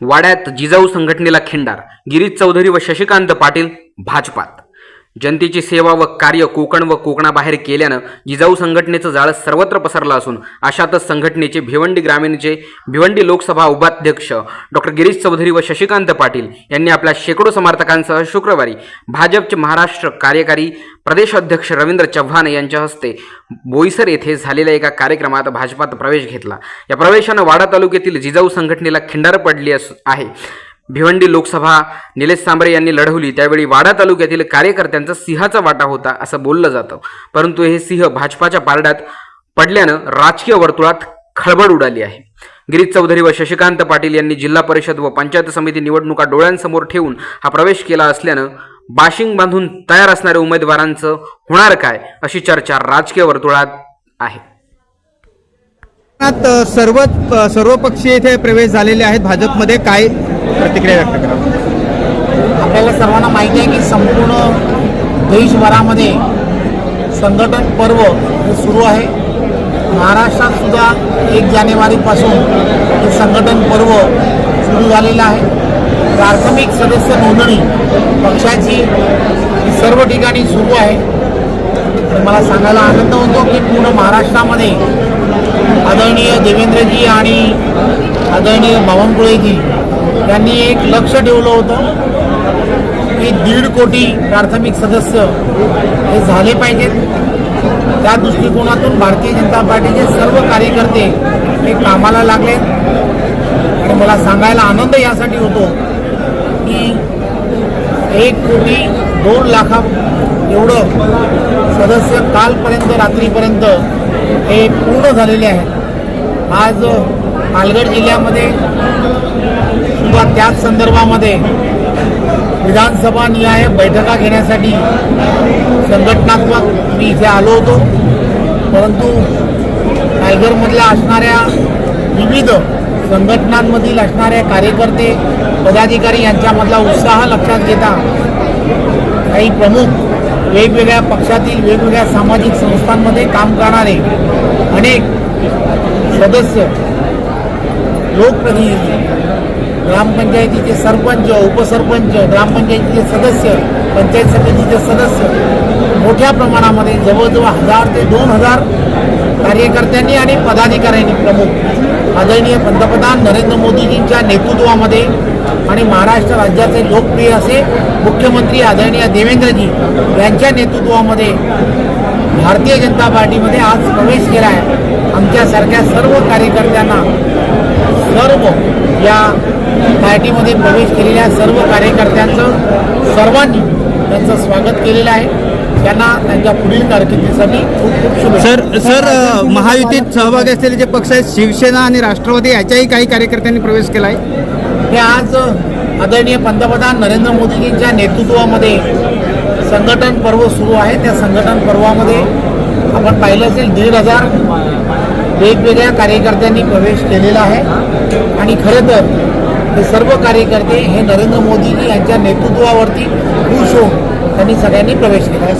वाड्यात जिजाऊ संघटनेला खिंडार गिरीश चौधरी व शशिकांत पाटील भाजपात. जनतेची सेवा व कार्य कोकण व कोकणाबाहेर केल्यानं जिजाऊ संघटनेचं जाळं सर्वत्र पसरलं असून अशातच संघटनेचे भिवंडी ग्रामीणचे भिवंडी लोकसभा उपाध्यक्ष डॉक्टर गिरीश चौधरी व शशिकांत पाटील यांनी आपल्या शेकडो समर्थकांसह शुक्रवारी भाजपचे महाराष्ट्र कार्यकारी प्रदेशाध्यक्ष रवींद्र चव्हाण यांच्या हस्ते बोईसर येथे झालेल्या एका कार्यक्रमात भाजपात प्रवेश घेतला. या प्रवेशानं वाडा तालुक्यातील जिजाऊ संघटनेला खिंडार पडली अस आहे. भिवंडी लोकसभा निलेश सांबरे यांनी लढवली. त्यावेळी वाडा तालुक्यातील कार्यकर्त्यांचा सिंहाचा वाटा होता असं बोललं जातं. परंतु हे सिंह भाजपाच्या पारड्यात पडल्यानं राजकीय वर्तुळात खळबळ उडाली आहे. गिरीश चौधरी व शशिकांत पाटील यांनी जिल्हा परिषद व पंचायत समिती निवडणुका डोळ्यांसमोर ठेवून हा प्रवेश केला असल्यानं बाशिंग बांधून तयार असणाऱ्या उमेदवारांचं होणार काय अशी चर्चा राजकीय वर्तुळात आहे. सर्व सर्व पक्षीय इथे प्रवेश झालेले आहेत भाजपमध्ये. काय प्रतिक्रिया व्यक्त करा. आपल्याला सर्वांना माहिती आहे की संपूर्ण देशभरामध्ये संघटन पर्व हे सुरू आहे. महाराष्ट्रात सुद्धा एक जानेवारीपासून हे संघटन पर्व सुरू झालेलं आहे. प्राथमिक सदस्य नोंदणी पक्षाची सर्व ठिकाणी सुरू आहे. मला सांगायला आनंद होतो की पूर्ण महाराष्ट्रामध्ये आदरणीय देवेंद्रजी आणि आदरणीय बावनकुळेजी त्यांनी एक लक्ष ठेवलं होतं की दीड कोटी प्राथमिक सदस्य हे झाले पाहिजेत. त्या दृष्टिकोनातून भारतीय जनता पार्टीचे सर्व कार्यकर्ते हे कामाला लागले. आणि मला सांगायला आनंद यासाठी होतो की एक कोटी दोन लाखा एवढं सदस्य कालपर्यंत रात्रीपर्यंत हे पूर्ण झालेले आहेत. आज पालघर जिल्ह्यामध्ये किंवा त्याच संदर्भामध्ये विधानसभा निहाय बैठका घेण्यासाठी संघटनात्मक मी इथे आलो होतो. परंतु टायगरमधल्या असणाऱ्या विविध संघटनांमधील असणारे कार्यकर्ते पदाधिकारी यांच्यामधला उत्साह लक्षात घेता काही प्रमुख वेगवेगळ्या पक्षातील वेगवेगळ्या सामाजिक संस्थांमध्ये काम करणारे अनेक सदस्य लोकप्रतिनिधी ग्रामपंचायतीचे सरपंच उपसरपंच ग्रामपंचायतीचे सदस्य पंचायत समितीचे सदस्य मोठ्या प्रमाणामध्ये जवळजवळ हजार ते दोन हजार कार्यकर्त्यांनी आणि पदाधिकाऱ्यांनी प्रमुख आदरणीय पंतप्रधान नरेंद्र मोदीजींच्या नेतृत्वामध्ये आणि महाराष्ट्र राज्याचे लोकप्रिय असे मुख्यमंत्री आदरणीय देवेंद्रजी यांच्या नेतृत्वामध्ये भारतीय जनता पार्टीमध्ये आज प्रवेश केला आहे आमच्यासारख्या सर्व कार्यकर्त्यांना सर्व या पार्टीमध्ये प्रवेश केलेल्या सर्व कार्यकर्त्यांचं सर्वांनी त्यांचं स्वागत केलेलं आहे. त्यांना त्यांच्या पुढील कारकिर्दीसाठी खूप खूप शुभेच्छा. सर सर महायुतीत सहभागी असलेले जे पक्ष आहेत शिवसेना आणि राष्ट्रवादी याच्याही काही कार्यकर्त्यांनी प्रवेश केला आहे हे आज आदरणीय पंतप्रधान नरेंद्र मोदीजींच्या नेतृत्वामध्ये संघटन पर्व सुरू आहे. त्या संघटन पर्वामध्ये आपण पाहिलं असेल दीड हजार वेगवेगळ्या कार्यकर्त्यांनी प्रवेश केलेला आहे. आणि खरं तर हे सर्व कार्यकर्ते हे नरेंद्र मोदीजी यांच्या नेतृत्वावरती खुश होऊन त्यांनी सगळ्यांनी प्रवेश केला. आहे